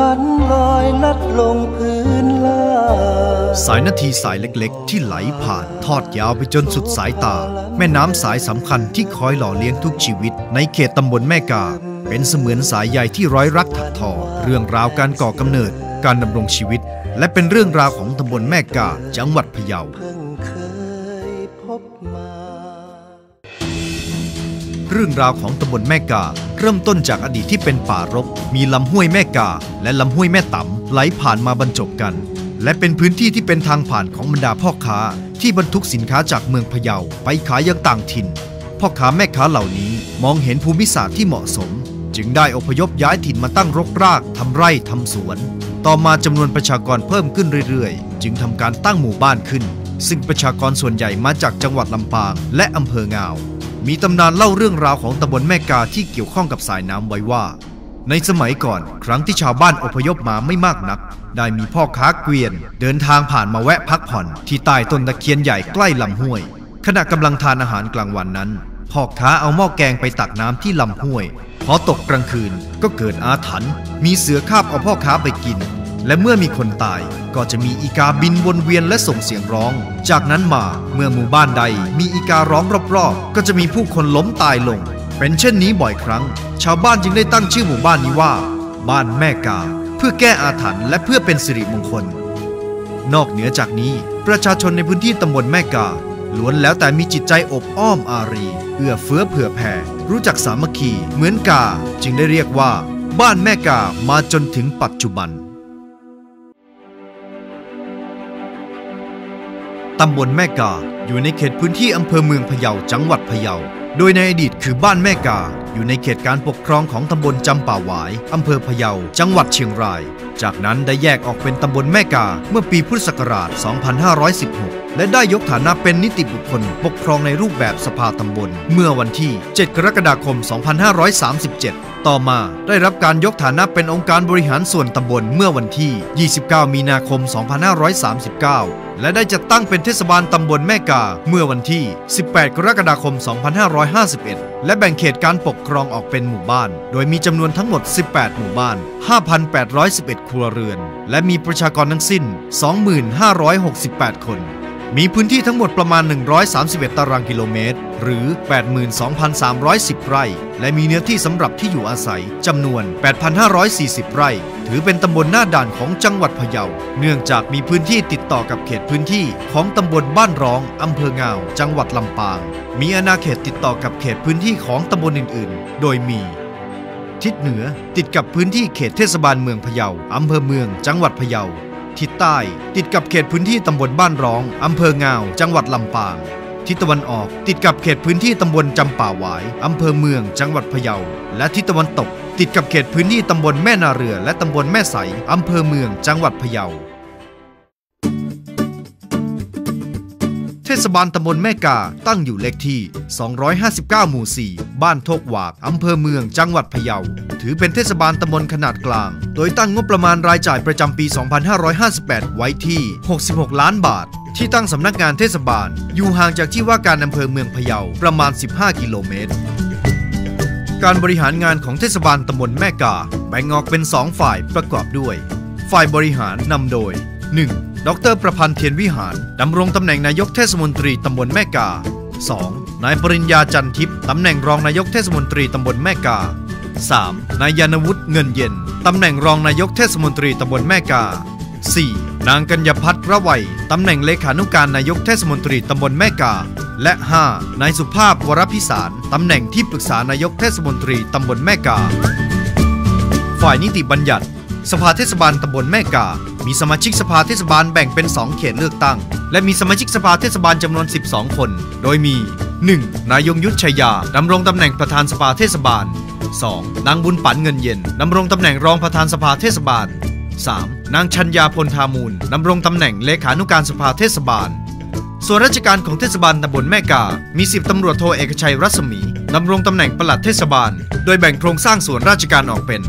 สวรรค์พันลอยลัดลงพื้นลาสายนาทีสายเล็กๆ ที่ไหลผ่านทอดยาวไปจนสุดสายตา แม่น้ำสายสำคัญที่คอยหล่อเลี้ยงทุกชีวิต ในเขตตำบลแม่กา เป็นเสมือนสายใยที่ร้อยรักถักทอ เรื่องราวการก่อกำเนิด การดำรงชีวิต และเป็นเรื่องราวของตำบลแม่กาจังหวัดพะเยาเรื่องราวของตำบลแม่กา เริ่มต้นจากอดีตที่เป็นป่ารก มีลำห้วยแม่กา และลำห้วยแม่ตำไหลผ่านมาบรรจบกัน และเป็นพื้นที่ที่เป็นทางผ่านของบรรดาพ่อค้า ที่บรรทุกสินค้าจากเมืองพะเยาไปขายยังต่างถิ่น พ่อค้าแม่ค้าเหล่านี้มองเห็นภูมิศาสตร์ที่เหมาะสม จึงได้อพยพย้ายถิ่นมาตั้งรกรากทำไร่ทำสวน ต่อมาจำนวนประชากรเพิ่มขึ้นเรื่อยๆ จึงทำการตั้งหมู่บ้านขึ้น ซึ่งประชากรส่วนใหญ่มาจากจังหวัดลำปาง และอำเภองาว มีตำนานเล่าเรื่องราวของตำบลแม่กาที่เกี่ยวข้องกับสายน้ำไว้ว่า ในสมัยก่อนครั้งที่ชาวบ้านอพยพมาไม่มากนัก ได้มีพ่อค้าเกวียน เดินทางผ่านมาแวะพักผ่อน ที่ใต้ต้นตะเคียนใหญ่ใกล้ลำห้วย ขณะกำลังทานอาหารกลางวันนั้นพ่อค้าเอาหม้อแกงไปตักน้ำที่ลำห้วย พอตกกลางคืนก็เกิดอาถรรพ์มีเสือคาบเอาพ่อค้าไปกิน และเมื่อมีคนตายก็จะมีอีกาบินวนเวียนและส่งเสียงร้อง จากนั้นมาเมื่อหมู่บ้านใดมีอีการ้องรอบๆ ก็จะมีผู้คนล้มตายลง เป็นเช่นนี้บ่อยครั้ง ชาวบ้านจึงได้ตั้งชื่อหมู่บ้านนี้ว่า บ้านแม่กา เพื่อแก้อาถรรพ์และเพื่อเป็นสิริมงคล นอกเหนือจากนี้ ประชาชนในพื้นที่ตำบลแม่กาล้วนแล้วแต่มีจิตใจอบอ้อมอารี เอื้อเฟื้อเผื่อแผ่ รู้จักสามัคคี เหมือนกา จึงได้เรียกว่า บ้านแม่กามาจนถึงปัจจุบัน ตำบลแม่กา อยู่ในเขตพื้นที่อำเภอเมืองพะเยาจังหวัดพะเยา โดยในอดีตคือบ้านแม่กา อยู่ในเขตการปกครองของตำบลจำป่าหวายอำเภอพะเยา จังหวัดเชียงราย จากนั้นได้แยกออกเป็นตำบลแม่กาเมื่อปีพุทธศักราช 2516 และได้ยกฐานะเป็นนิติบุคคล ปกครองในรูปแบบสภาตำบล เมื่อวันที่ 7 กรกฎาคม 2537ต่อมาได้รับการยกฐานะเป็นองค์การบริหารส่วนตำบลเมื่อวันที่ 29 มีนาคม 2539 และได้จัดตั้งเป็นเทศบาลตำบลแม่กา เมื่อวันที่ 18 กรกฎาคม 2551 และแบ่งเขตการปกครองออกเป็นหมู่บ้าน โดยมีจำนวนทั้งหมด 18 หมู่บ้าน 5,811 ครัวเรือน และมีประชากรทั้งสิ้น 2568 คน มีพื้นที่ทั้งหมดประมาณ 131 ตารางกิโลเมตร หรือ 82,310 ไร่ และมีเนื้อที่สำหรับที่อยู่อาศัยจำนวน 8,540 ไร่ ถือเป็นตำบลหน้าด่านของจังหวัดพะเยา เนื่องจากมีพื้นที่ติดต่อกับเขตพื้นที่ของตำบลบ้านร้องอำเภองาว จังหวัดลำปาง มีอาณาเขตติดต่อกับเขตพื้นที่ของตำบลอื่น ๆ โดยมีทิศเหนือติดกับพื้นที่เขตเทศบาลเมืองพะเยาอำเภอเมือง จังหวัดพะเยา ทิศใต้ ติดกับเขตพื้นที่ตำบลบ้านร้อง อำเภองาว จังหวัดลำปาง ทิศตะวันออก ติดกับเขตพื้นที่ตำบลจำป่าหวาย อำเภอเมือง จังหวัดพะเยา และทิศตะวันตก ติดกับเขตพื้นที่ตำบลแม่นาเรือ และตำบลแม่ใส อำเภอเมือง จังหวัดพะเยา ทศบาลตำบลแม่กาตั้งอยู่เลขที่ 259 หมู่ 4 บ้านโทกหวากอำเภอเมือง จังหวัดพะเยา ถือเป็นเทศบาลตำบลขนาดกลาง โดยตั้งงบประมาณรายจ่ายประจำปี 2558 ไว้ที่ 66 ล้านบาท ที่ตั้งสำนักงานเทศบาล อยู่ห่างจากที่ว่าการอำเภอเมืองพะเยาประมาณ 15 กิโลเมตร การบริหารงานของเทศบาลตำบลแม่กาแบ่งออกเป็น 2 ฝ่ายประกอบด้วย ฝ่ายบริหารนำโดย 1. ดรประพันธ์เทียนวิหาร ดำรงตำแหน่งนายกเทศมนตรีตำบลแม่กา 2. นายปริญญาจันทิพย์ตำแหน่งรองนายกเทศมนตรีตำบลแม่กา 3. นายยานวุฒิเงินเย็น ตำแหน่งรองนายกเทศมนตรีตำบลแม่กา 4. นางกัญญพัฒน์ระไวยตำแหน่งเลขานุการนายกเทศมนตรีตำบลแม่กา และ 5. นายสุภาพวรพิสาร ตำแหน่งที่ปรึกษานายกเทศมนตรีตำบลแม่กา ฝ่ายนิติบัญญัติ สภาเทศบาลตำบลแม่กา มีสมาชิกสภาเทศบาลแบ่งเป็น 2 เขตเลือกตั้ง และมีสมาชิกสภาเทศบาลจำนวน 12 คน โดยมี 1. นายยงยุทธชัยยาดำรงตำแหน่งประธานสภาเทศบาล 2. นางบุญปันเงินเย็นดำรงตำแหน่งรองประธานสภาเทศบาล 3. นางชัญญาพลทามูลดำรงตำแหน่งเลขานุการสภาเทศบาล ส่วนราชการของเทศบาลตำบลแม่กา มีสิบตำรวจโทเอกชัยรัศมีดำรงตำแหน่งปลัดเทศบาล โดยแบ่งโครงสร้างส่วนราชการออกเป็น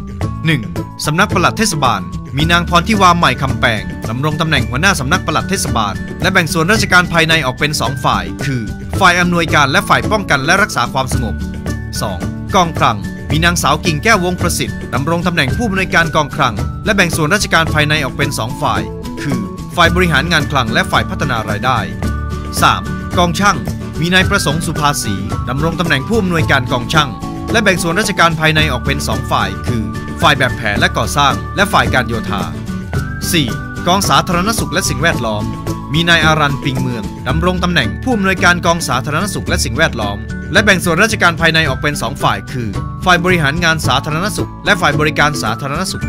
1. สำนักปลัดเทศบาล มีนางพรทิวามใหม่คำแปงดำรงตำแหน่งหัวหน้าสำนักปลัดเทศบาล และแบ่งส่วนราชการภายในออกเป็น 2 ฝ่าย คือ ฝ่ายอำนวยการและฝ่ายป้องกันและรักษาความสงบ 2. กองคลัง มีนางสาวกิ่งแก้ววงประสิทธิ์ดำรงตำแหน่งผู้อำนวยการกองคลัง และแบ่งส่วนราชการภายในออกเป็น 2 ฝ่าย คือ ฝ่ายบริหารงานคลังและฝ่ายพัฒนารายได้ 3. กองช่าง มีนายประสงค์สุภาษีดำรงตำแหน่งผู้อำนวยการกองช่างและแบ่งส่วนราชการภายในออกเป็น 2 ฝ่าย คือ ฝ่ายแบบแผนและก่อสร้างและฝ่ายการโยธา 4. กองสาธารณสุขและสิ่งแวดล้อม มีนายอารันปิงเมืองดำรงตำแหน่งผู้อำนวยการกองสาธารณสุขและสิ่งแวดล้อม และแบ่งส่วนราชการภายในออกเป็น 2 ฝ่าย คือ ฝ่ายบริหารงานสาธารณสุข และฝ่ายบริการสาธารณสุข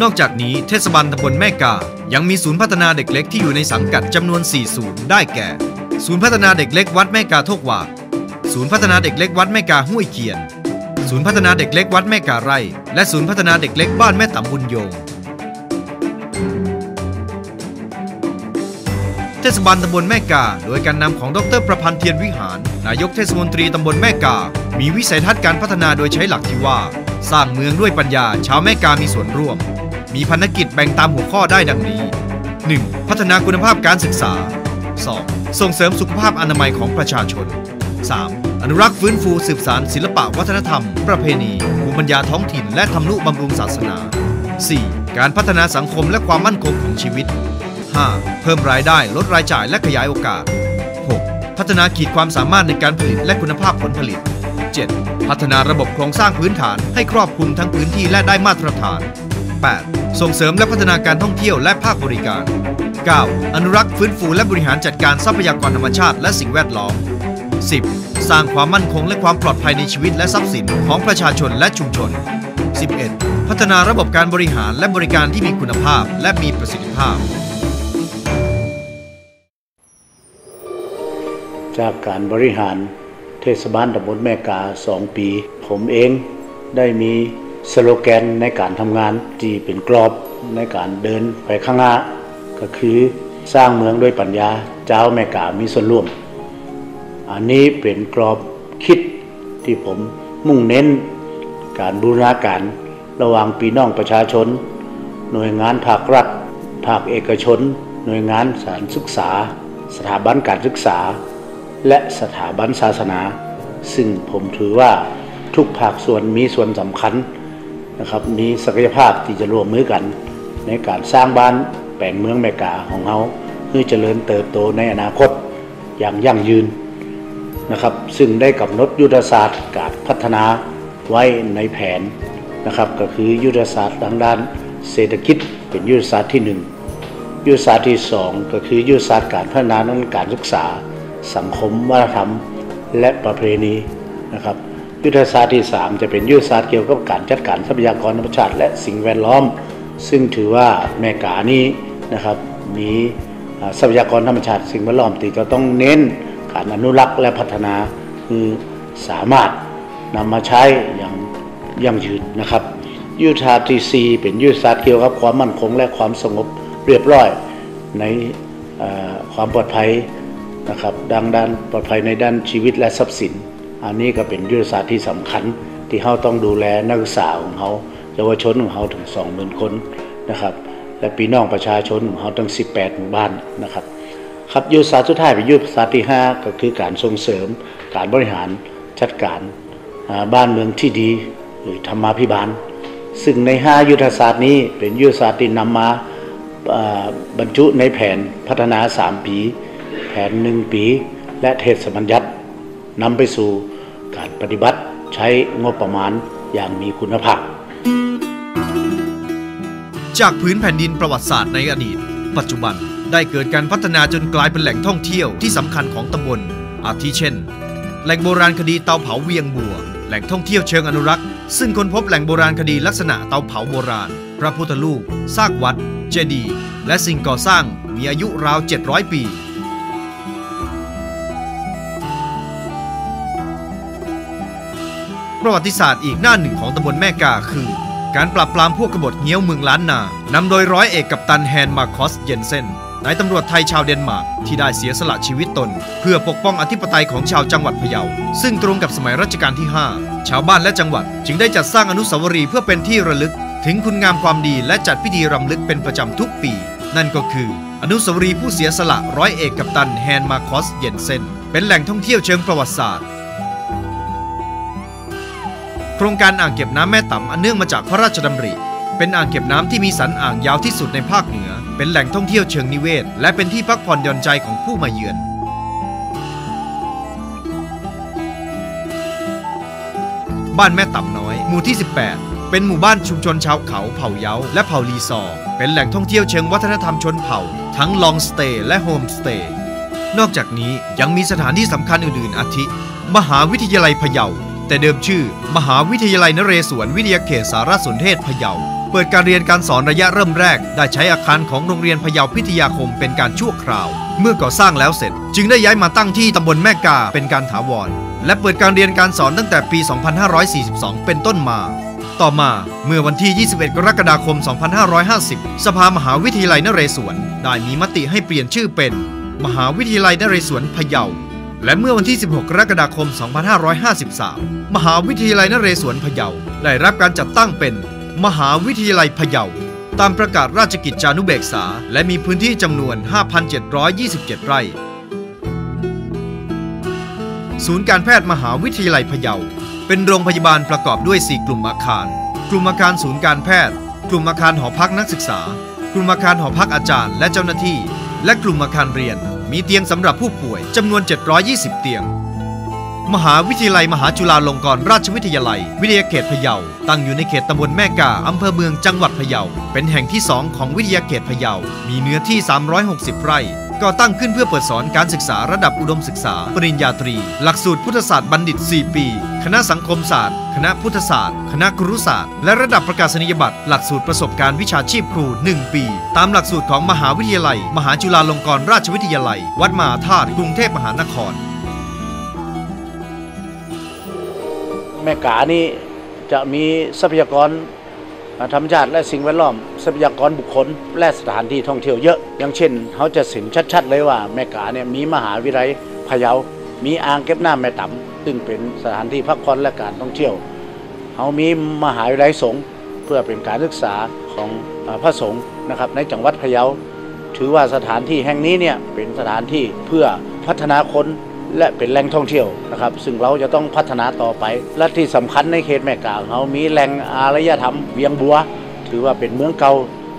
นอกจากนี้เทศบาลตำบลแม่กา ยังมีศูนย์พัฒนาเด็กเล็กที่อยู่ในสังกัดจำนวน4ศูนย์ได้แก่ ศูนย์พัฒนาเด็กเล็กวัดแม่กาโทกวาก ศูนย์พัฒนาเด็กเล็กวัดแม่กาห้วยเกียน ศูนย์พัฒนาเด็กเล็กวัดแม่กาไร่ และศูนย์พัฒนาเด็กเล็กบ้านแม่ตำบุญโยง เทศบาลตำบลแม่กา โดยการนำของดรประพันธ์เทียนวิหาร นายกเทศมนตรีตำบลแม่กา มีวิสัยทัศน์การพัฒนาโดยใช้หลักที่ว่า สร้างเมืองด้วยปัญญา ชาวแม่กามีส่วนร่วม มีพันธกิจแบ่งตามหัวข้อได้ดังนี้ 1. พัฒนาคุณภาพการศึกษา 2. ส่งเสริมสุขภาพอนามัยของประชาชน 3. อนุรักษ์ฟื้นฟูสืบสารศิลปะวัฒนธรรม ประเพณีภูมิปัญญาท้องถิ่น และทำนุบำรุงศาสนา 4. การพัฒนาสังคมและความมั่นคงของชีวิต 5. เพิ่มรายได้ลดรายจ่ายและขยายโอกาส 6. พัฒนาขีดความสามารถในการผลิตและคุณภาพผลผลิต 7. พัฒนาระบบโครงสร้างพื้นฐานให้ครอบคลุมทั้งพื้นที่และได้มาตรฐาน 8. ส่งเสริมและพัฒนาการท่องเที่ยวและภาคบริการ 9. อนุรักษ์ฟื้นฟูและบริหารจัดการทรัพยากรธรรมชาติและสิ่งแวดล้อม 10. สร้างความมั่นคงและความปลอดภัยในชีวิตและทรัพย์สินของประชาชนและชุมชน 11. พัฒนาระบบการบริหารและบริการที่มีคุณภาพและมีประสิทธิภาพ จากการบริหารเทศบาลตำบลแม่กาสองปี ผมเองได้มีสโลแกนในการทำงานที่เป็นกรอบในการเดินไปข้างหน้า ก็คือสร้างเมืองด้วยปัญญาเจ้าแม่กามีส่วนร่วม อันนี้เป็นกรอบคิดที่ผมมุ่งเน้นการบูรณาการระหว่างปีน้องประชาชน หน่วยงานภาครัฐ ภาคเอกชน หน่วยงานสถานศึกษา สถาบันการศึกษา และสถาบันศาสนา ซึ่งผมถือว่าทุกภาคส่วนมีส่วนสำคัญนะครับมีศักยภาพที่จะร่วมมือกัน ในการสร้างบ้านแปลงเมืองแมกาของเขาเพื่อเจริญเติบโตในอนาคตอย่างยั่งยืน นะครับ ซึ่งได้กำหนดยุทธศาสตร์การพัฒนาไว้ในแผนนะครับ ก็คือยุทธศาสตร์ทางด้านเศรษฐกิจเป็นยุทธศาสตร์ที่หนึ่งยุทธศาสตร์ที่ 2 ก็คือยุทธศาสตร์การพัฒนาด้านการศึกษา สังคมวัฒนธรรม และประเพณีนะครับ ยุทธศาสตร์ที่ 3 จะเป็นยุทธศาสตร์เกี่ยวกับการจัดการทรัพยากรธรรมชาติ และสิ่งแวดล้อม ซึ่งถือว่าแม่กานี้นะครับมีทรัพยากรธรรมชาติสิ่งแวดล้อมที่จะต้องเน้น การอนุรักษ์และพัฒนาคือสามารถนำมาใช้อย่างยั่งยืนนะครับยุทธศาสตร์ที่4เป็นยุทธศาสตร์เกี่ยวกับความมั่นคงและความสงบเรียบร้อยในความปลอดภัยนะครับดังด้านปลอดภัยในด้านชีวิตและทรัพย์สิน อันนี้ก็เป็นยุทธศาสตร์ที่สำคัญที่เขาต้องดูแลนักศึกษาของเขาเยาวชนของเขาถึง 20,000 คนนะครับและพี่น้องประชาชนของเขาทั้ง 18 หมู่บ้านนะครับ ครับยุทธศาสตร์สุดท้ายเป็นยุทธศาสตร์ที่5ก็คือการส่งเสริม การบริหารจัดการบ้านเมืองที่ดีหรือธรรมาภิบาล ซึ่งใน5ยุทธศาสตร์นี้เป็นยุทธศาสตร์ที่นำมาอ่าบรรจุในแผนพัฒนา3ปี แผน1ปี และเทศบัญญัตินำไปสู่การปฏิบัติใช้งบประมาณอย่างมีคุณภาพ จากพื้นแผ่นดินประวัติศาสตร์ในอดีต ปัจจุบัน ได้เกิดการพัฒนาจนกลายเป็นแหล่งท่องเที่ยวที่สำคัญของตำบล อาทิเช่น แหล่งโบราณคดีเตาเผาเวียงบัว แหล่งท่องเที่ยวเชิงอนุรักษ์ ซึ่งค้นพบแหล่งโบราณคดีลักษณะเตาเผาโบราณ พระพุทธรูปซากวัด เจดีย์และสิ่งก่อสร้างมีอายุราว 700 ปีประวัติศาสตร์อีกหน้าหนึ่งของตำบลแม่กาคือ การปราบปรามพวกกบฏเงี้ยวเมืองล้านนา นำโดยร้อยเอกกัปตันแฮนมาคอสเยนเซน นายตำรวจไทยชาวเดนมาร์กที่ได้เสียสละชีวิตตน เพื่อปกป้องอธิปไตยของชาวจังหวัดพะเยา ซึ่งตรงกับสมัยรัชกาลที่ 5 ชาวบ้านและจังหวัด จึงได้จัดสร้างอนุสาวรีย์เพื่อเป็นที่ระลึก ถึงคุณงามความดีและจัดพิธีรำลึกเป็นประจำทุกปี นั่นก็คือ อนุสาวรีย์ผู้เสียสละร้อยเอกกัปตันแฮนมาคอสเยนเซนเป็นแหล่งท่องเที่ยวเชิงประวัติศาสตร์โครงการอ่างเก็บน้ำแม่ต่ำอันเนื่องมาจากพระราชดำริ เป็นอ่างเก็บน้ำที่มีสันอ่างยาวที่สุดในภาคเหนือ เป็นแหล่งท่องเที่ยวเชิงนิเวศ และเป็นที่พักผ่อนหย่อนใจของผู้มาเยือน บ้านแม่ต่ำน้อย หมู่ที่ 18 เป็นหมู่บ้านชุมชนชาวเขาเผ่าเย้าและเผ่าลีซอร์เป็นแหล่งท่องเที่ยวเชิงวัฒนธรรมชนเผ่า ทั้งลองสเตย์และโฮมสเตย์นอกจากนี้ยังมีสถานที่สำคัญอื่นๆ อาทิ มหาวิทยาลัยพะเยา แต่เดิมชื่อ มหาวิทยาลัยนเรศวรวิทยาเขตสารสนเทศพะเยา เปิดการเรียนการสอนระยะเริ่มแรก ได้ใช้อาคารของโรงเรียนพะเยาพิทยาคมเป็นการชั่วคราว เมื่อก่อสร้างแล้วเสร็จ จึงได้ย้ายมาตั้งที่ตำบลแม่กาเป็นการถาวร และเปิดการเรียนการสอนตั้งแต่ปี 2542 เป็นต้นมาต่อมาเมื่อวันที่ 21 กรกฎาคม 2550 สภามหาวิทยาลัยนเรศวรได้มีมติให้เปลี่ยนชื่อเป็น มหาวิทยาลัยนเรศวรพะเยา และเมื่อวันที่ 16 กรกฎาคม 2553 มหาวิทยาลัยนเรศวรพะเยา ได้รับการจัดตั้งเป็น มหาวิทยาลัยพะเยา ตามประกาศราชกิจจานุเบกษา และมีพื้นที่จำนวน 5,727 ไร่ ศูนย์การแพทย์มหาวิทยาลัยพะเยา เป็นโรงพยาบาลประกอบด้วย 4 กลุ่มอาคาร กลุ่มอาคารศูนย์การแพทย์ กลุ่มอาคารหอพักนักศึกษา กลุ่มอาคารหอพักอาจารย์และเจ้าหน้าที่ และกลุ่มอาคารเรียน มีเตียงสำหรับผู้ป่วยจำนวน 720 เตียง มหาวิทยาลัยมหาจุฬาลงกรณราชวิทยาลัย วิทยาเขตพะเยา ตั้งอยู่ในเขตตำบลแม่กาอำเภอเมืองจังหวัดพะเยา เป็นแห่งที่ 2 ของวิทยาเขตพะเยา มีเนื้อที่ 360 ไร่ ก่อตั้งขึ้นเพื่อเปิดสอนการศึกษาระดับอุดมศึกษา ปริญญาตรี หลักสูตรพุทธศาสตร์บัณฑิต 4 ปี คณะสังคมศาสตร์ คณะพุทธศาสตร์ คณะครุศาสตร์ และระดับประกาศนียบัตร หลักสูตรประสบการณ์วิชาชีพครู 1 ปี ตามหลักสูตรของมหาวิทยาลัย มหาจุฬาลงกรณราชวิทยาลัย วัดมหาธาตุกรุงเทพมหานคร แม่กานี่จะมีทรัพยากร ธรรมชาติและสิ่งแวดล้อมทรัพยากรบุคคล และสถานที่ท่องเที่ยวเยอะ อย่างเช่นเขาจะเห็นชัดๆ เลยว่าแม่กาเนี่ยมีมหาวิทยาลัยพะเยา มีอ่างเก็บน้ำแม่ต่ำซึ่งเป็นสถานที่พักผ่อนและการท่องเที่ยวเขามีมหาวิทยาลัยสงฆ์เพื่อเป็นการศึกษาของพระสงฆ์นะครับในจังหวัดพะเยา ถือว่าสถานที่แห่งนี้เนี่ยเป็นสถานที่เพื่อพัฒนาคน และเป็นแหล่งท่องเที่ยวนะครับ ซึ่งเราจะต้องพัฒนาต่อไป และที่สำคัญในเขตแม่กาเรามีแหล่งอารยธรรมเวียงบัว ถือว่าเป็นเมืองเก่า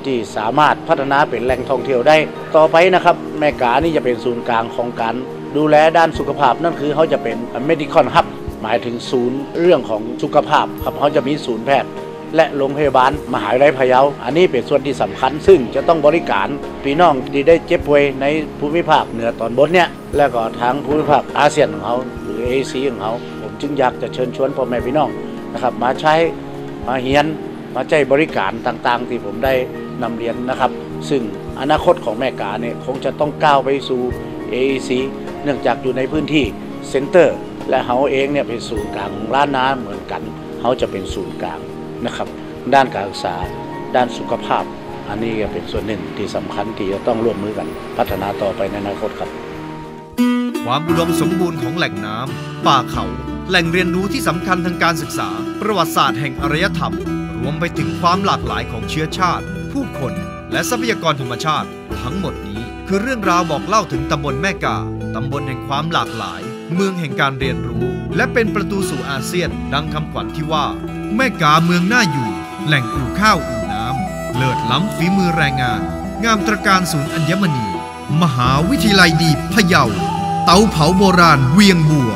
ที่สามารถพัฒนาเป็นแหล่งท่องเที่ยวได้ ต่อไปนะครับ แม่กานี่จะเป็นศูนย์กลางของการดูแลด้านสุขภาพนั่นคือเขาจะเป็น medical hub หมายถึงศูนย์เรื่องของสุขภาพครับเขาจะมีศูนย์แพทย์ และโรงพยาบาลมหาวิทยาลัยพะเยา อันนี้เป็นส่วนที่สำคัญ ซึ่งจะต้องบริการพี่น้องที่ได้เจ็บป่วยในภูมิภาคเหนือตอนบนเนี่ยและก็ทางภูมิภาคอาเซียนของเขาหรือเอเชียของเขาผมจึงอยากจะเชิญชวนพ่อแม่พี่น้องนะครับมาใช้มาเฮียนมาใจบริการต่างๆ ที่ผมได้นำเรียนนะครับ ซึ่งอนาคตของแม่กาเนี่ยคงจะต้องก้าวไปสู่ AEC เนื่องจากอยู่ในพื้นที่เซ็นเตอร์ และเขาเองเนี่ยเป็นศูนย์กลางของล้านนาเหมือนกันเขาจะเป็นศูนย์กลาง นะครับ ด้านการศึกษา ด้านสุขภาพ อันนี้ก็เป็นส่วนหนึ่งที่สำคัญที่จะต้องร่วมมือกัน พัฒนาต่อไปในอนาคตครับความอุดมสมบูรณ์ของแหล่งน้ำป่าเขา แหล่งเรียนรู้ที่สำคัญทางการศึกษา ประวัติศาสตร์แห่งอารยธรรม รวมไปถึงความหลากหลายของเชื้อชาติ ผู้คน และทรัพยากรธรรมชาติ ทั้งหมดนี้คือเรื่องราวบอกเล่าถึงตำบลแม่กา ตำบลแห่งความหลากหลาย เมืองแห่งการเรียนรู้ และเป็นประตูสู่อาเซียน ดังคำขวัญที่ว่า แม่กาเมืองน่าอยู่ แหล่งอู่ข้าวอู่น้ำเลิศล้ำฝีมือแรงงาน งามตระการศูนย์อัญมณี มหาวิทยาลัยดีพะเยา เตาเผาโบราณเวียงบัว